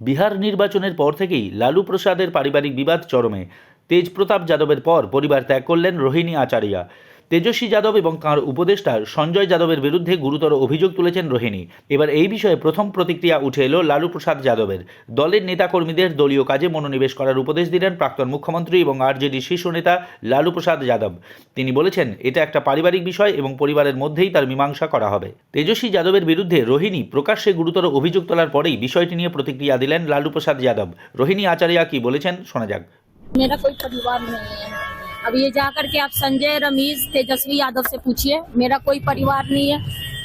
বিহার নির্বাচনের পর থেকেই লালু প্রসাদের পারিবারিক বিবাদ চরমে। তেজপ্রতাপ যাদবের পর পরিবার ত্যাগ করলেন রোহিণী আচারিয়া। তেজস্বী যাদব এবং তাঁর উপদেষ্টা সঞ্জয় যাদবের বিরুদ্ধে গুরুতর অভিযোগ তুলেছেন রোহিণী। এবার এই বিষয়ে প্রথম প্রতিক্রিয়া উঠে এলো লালু প্রসাদ যাদবের। দলের নেতাকর্মীদের দলীয় কাজে মনোনিবেশ করার উপদেশ দিলেন প্রাক্তন মুখ্যমন্ত্রী এবং আরজেডি শীর্ষ নেতা লালু প্রসাদ যাদব। তিনি বলেছেন, এটা একটা পারিবারিক বিষয় এবং পরিবারের মধ্যেই তার মীমাংসা করা হবে। তেজস্বী যাদবের বিরুদ্ধে রোহিণী প্রকাশ্যে গুরুতর অভিযোগ তোলার পরেই বিষয়টি নিয়ে প্রতিক্রিয়া দিলেন লালু প্রসাদ যাদব। রোহিণী আচার্যা কি বলেছেন শোনা যাক। মেরা কোই পরিবার নেই अब ये जा करके आप संजय रमीज तेजस्वी यादव से पूछिए। मेरा कोई परिवार नहीं है।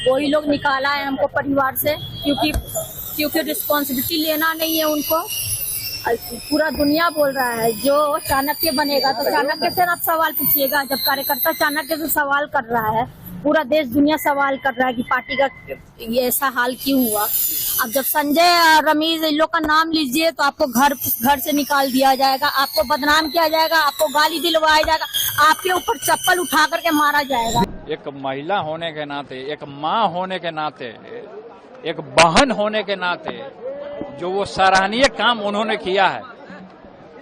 वही लोग निकाला है हमको परिवार से, क्योंकि क्योंकि रिस्पॉन्सिबिलिटी लेना नहीं है उनको। पूरा दुनिया बोल रहा है, जो चाणक्य बनेगा तो चाणक्य से आप सवाल पूछिएगा। जब कार्यकर्ता चाणक्य से सवाल कर रहा है, पूरा देश दुनिया सवाल कर रहा है कि पार्टी का ये ऐसा हाल क्यों हुआ? अब जब संजय और रमीज इन लोग का नाम लीजिए तो आपको घर घर से निकाल दिया जाएगा, आपको बदनाम किया जाएगा, आपको गाली दिलवाया जाएगा, आपके ऊपर चप्पल उठा करके मारा जाएगा। एक महिला होने के नाते, एक माँ होने के नाते, एक बहन होने के नाते, जो वो सराहनीय काम उन्होंने किया है,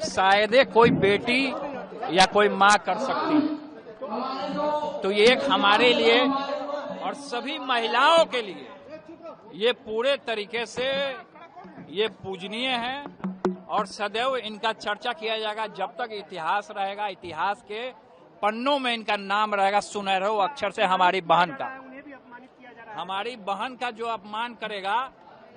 शायद कोई बेटी या कोई माँ कर सकती है। तो ये एक हमारे लिए और सभी महिलाओं के लिए ये पूरे तरीके से ये पूजनीय है और सदैव इनका चर्चा किया जाएगा जब तक इतिहास रहेगा इतिहास के पन्नों में इनका नाम रहेगा सुनहरे अक्षर से हमारी बहन का हमारी बहन का जो अपमान करेगा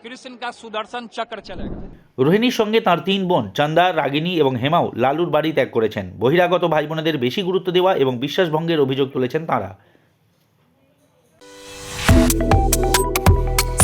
कृष्ण का सुदर्शन चक्र चलेगा রোহিণীর সঙ্গে তার তিন বোন চান্দা রাগিনী এবং হেমাও লালুর বাড়ি ত্যাগ করেছেন বহিরাগত ভাই বোনেদের বেশি গুরুত্ব দেওয়া এবং বিশ্বাসভঙ্গের অভিযোগ তুলেছেন তাঁরা